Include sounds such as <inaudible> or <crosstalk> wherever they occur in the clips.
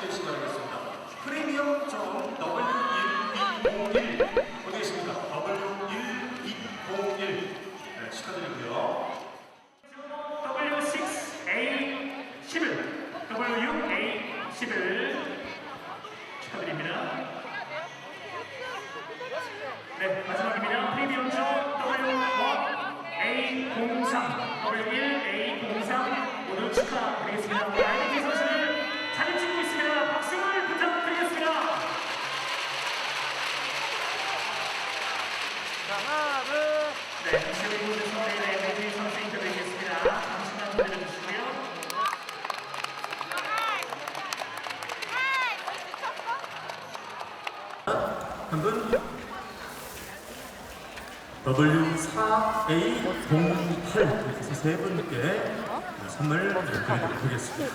계시기 바라겠습니다. 프리미엄 점 W1201 어디 계십니까? W1201 네, 축하드리고요. W6A11 W6A11 축하드립니다. 네, 마지막입니다. 프리미엄 조 W1A03 W1A03 모두 축하드리겠습니다. 우리 아이디 선수들 사진 찍고 있습니다. 박수를 부탁드리겠습니다. 네, 선수의 MVP 선수 인터뷰겠습니다. 잠시만 기다려주시고요. 한 분. W4A08 이렇게 세 분께 선물 드리도록 하겠습니다.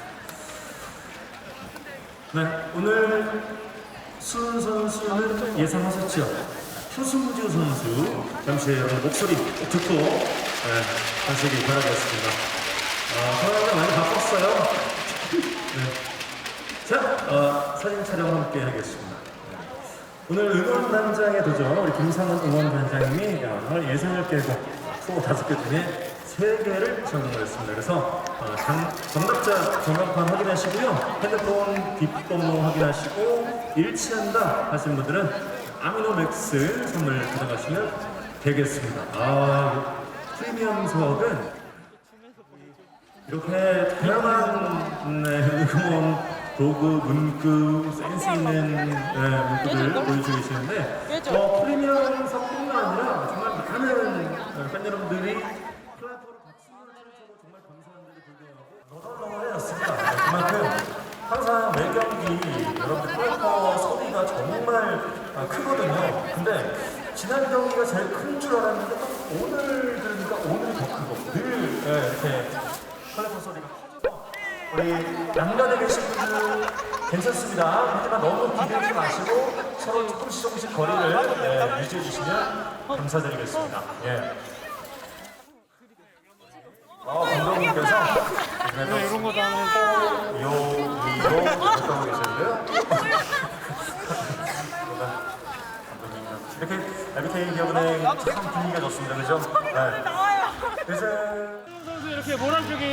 네, 오늘 수은 선수는 예상하셨죠? 표승주 선수 잠시 여러분 목소리 듣고 네, 하시기 바라겠습니다. 아, 상황이 많이 바꿨어요. 네. 자, 어, 사진 촬영 함께 하겠습니다. 오늘 응원단장의 도전 우리 김상원 응원단장님이 야, 정말 예상을 깨고 총 다섯 개 중에 세 개를 성공했습니다. 그래서 어, 장- 정답자 전광판 확인하시고요. 핸드폰 뒷번호 확인하시고 일치한다 하시는 분들은 아미노맥스 선물 가져가시면 되겠습니다. 아, 프리미엄 수업은 이렇게 다양한 네, <laughs> 응원 도구, 문구, 센스 있는 네, 문구들 보여주고 계시는데 어, 프리미엄 성뿐만 아니라 정말 많은 어, 팬 여러분들이 플랫폼으로 박수를 쳐주고 정말 감사한데도 불구하고 너덜너덜해졌습니다. 네, 그만큼 항상 매 경기 여러분들 플랫폼 소리가 정말 아, 크거든요. 근데 지난 경기가 제일 큰 줄 알았는데 또 오늘 들으니까 오늘이 더 크고 늘 네, 이렇게 플랫폼 소리가 우리 양가에 계신 분들 괜찮습니다. 하지만 너무 기대지 마시고 서로 조금씩 조금씩 거리를 네, 유지해 주시면 감사드리겠습니다. 예. 어, 감독님께서 네, 이런 거도 하면 요, 이로 했다고 계시는데요. 이렇게 MBK 기업은행 참 분위기가 좋습니다. 그죠? 네. 그래서 선수 이렇게 모란 쪽이